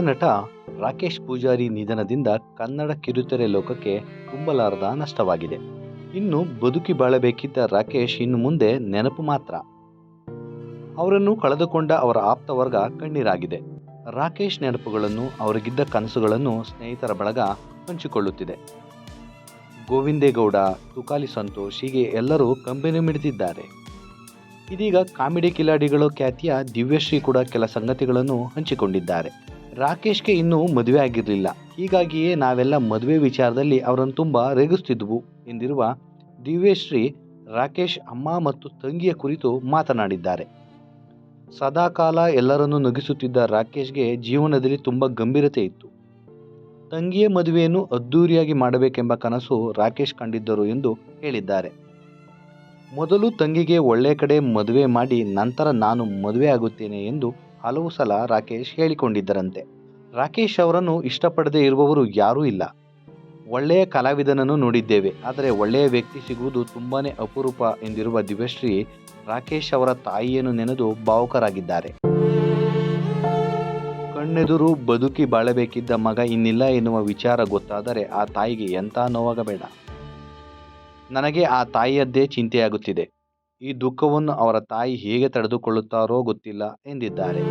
ನಟ ರಾಕೇಶ್ ಪೂಜಾರಿ ನಿಧನದಿಂದ ಕನ್ನಡ ಕಿರುತೆರೆ ಲೋಕಕ್ಕೆ ತುಂಬಲಾರದ ನಷ್ಟವಾಗಿದೆ. ಇನ್ನು ಬದುಕಿ ಬಾಳಬೇಕಿದ್ದ ರಾಕೇಶ್ ಇನ್ನು ಮುಂದೆ ನೆನಪು ಮಾತ್ರ. ಅವರನ್ನು ಕಳೆದುಕೊಂಡ ಅವರ ಆಪ್ತ ವರ್ಗ ಕಣ್ಣೀರಾಗಿದೆ. ರಾಕೇಶ್ ನೆನಪುಗಳನ್ನು, ಅವರಿಗಿದ್ದ ಕನಸುಗಳನ್ನು ಸ್ನೇಹಿತರ ಬಳಗ ಹಂಚಿಕೊಳ್ಳುತ್ತಿದೆ. ಗೋವಿಂದೇಗೌಡ, ತುಕಾಲಿ ಸಂತೋಷ್ ಹೀಗೆ ಎಲ್ಲರೂ ಕಂಬನಿ ಮಿಡಿದಿದ್ದಾರೆ. ಇದೀಗ ಕಾಮಿಡಿ ಕಿಲಾಡಿಗಳು ಖ್ಯಾತಿಯ ದಿವ್ಯಶ್ರೀ ಕೂಡ ಕೆಲ ಸಂಗತಿಗಳನ್ನು ಹಂಚಿಕೊಂಡಿದ್ದಾರೆ. ರಾಕೇಶ್ಗೆ ಇನ್ನೂ ಮದುವೆ ಆಗಿರಲಿಲ್ಲ. ಹೀಗಾಗಿಯೇ ನಾವೆಲ್ಲ ಮದುವೆ ವಿಚಾರದಲ್ಲಿ ಅವರನ್ನು ತುಂಬ ರೇಗಿಸ್ತಿದ್ವು ಎಂದಿರುವ ದಿವ್ಯಶ್ರೀ ರಾಕೇಶ್ ಅಮ್ಮ ಮತ್ತು ತಂಗಿಯ ಕುರಿತು ಮಾತನಾಡಿದ್ದಾರೆ. ಸದಾಕಾಲ ಎಲ್ಲರನ್ನೂ ನಗಿಸುತ್ತಿದ್ದ ರಾಕೇಶ್ಗೆ ಜೀವನದಲ್ಲಿ ತುಂಬ ಗಂಭೀರತೆ ಇತ್ತು. ತಂಗಿಯ ಮದುವೆಯನ್ನು ಅದ್ದೂರಿಯಾಗಿ ಮಾಡಬೇಕೆಂಬ ಕನಸು ರಾಕೇಶ್ ಕಂಡಿದ್ದರು ಎಂದು ಹೇಳಿದ್ದಾರೆ. ಮೊದಲು ತಂಗಿಗೆ ಒಳ್ಳೆಯ ಕಡೆ ಮದುವೆ ಮಾಡಿ ನಂತರ ನಾನು ಮದುವೆ ಆಗುತ್ತೇನೆ ಎಂದು ಹಲವು ಸಲ ರಾಕೇಶ್ ಹೇಳಿಕೊಂಡಿದ್ದರಂತೆ. ರಾಕೇಶ್ ಅವರನ್ನು ಇಷ್ಟಪಡದೇ ಇರುವವರು ಯಾರೂ ಇಲ್ಲ. ಒಳ್ಳೆಯ ಕಲಾವಿದನನ್ನು ನೋಡಿದ್ದೇವೆ. ಆದರೆ ಒಳ್ಳೆಯ ವ್ಯಕ್ತಿ ಸಿಗುವುದು ತುಂಬಾನೇ ಅಪರೂಪ ಎಂದಿರುವ ದಿವ್ಯಶ್ರೀ ರಾಕೇಶ್ ಅವರ ತಾಯಿಯನ್ನು ನೆನೆದು ಭಾವುಕರಾಗಿದ್ದಾರೆ. ಕಣ್ಣೆದುರು ಬದುಕಿ ಬಾಳಬೇಕಿದ್ದ ಮಗ ಇನ್ನಿಲ್ಲ ಎನ್ನುವ ವಿಚಾರ ಗೊತ್ತಾದರೆ ಆ ತಾಯಿಗೆ ಎಂಥ ನೋವಾಗಬೇಡ. ನನಗೆ ಆ ತಾಯಿಯದ್ದೇ ಚಿಂತೆಯಾಗುತ್ತಿದೆ. ಈ ದುಃಖವನ್ನು ಅವರ ತಾಯಿ ಹೇಗೆ ತಡೆದುಕೊಳ್ಳುತ್ತಾರೋ ಗೊತ್ತಿಲ್ಲ ಎಂದಿದ್ದಾರೆ.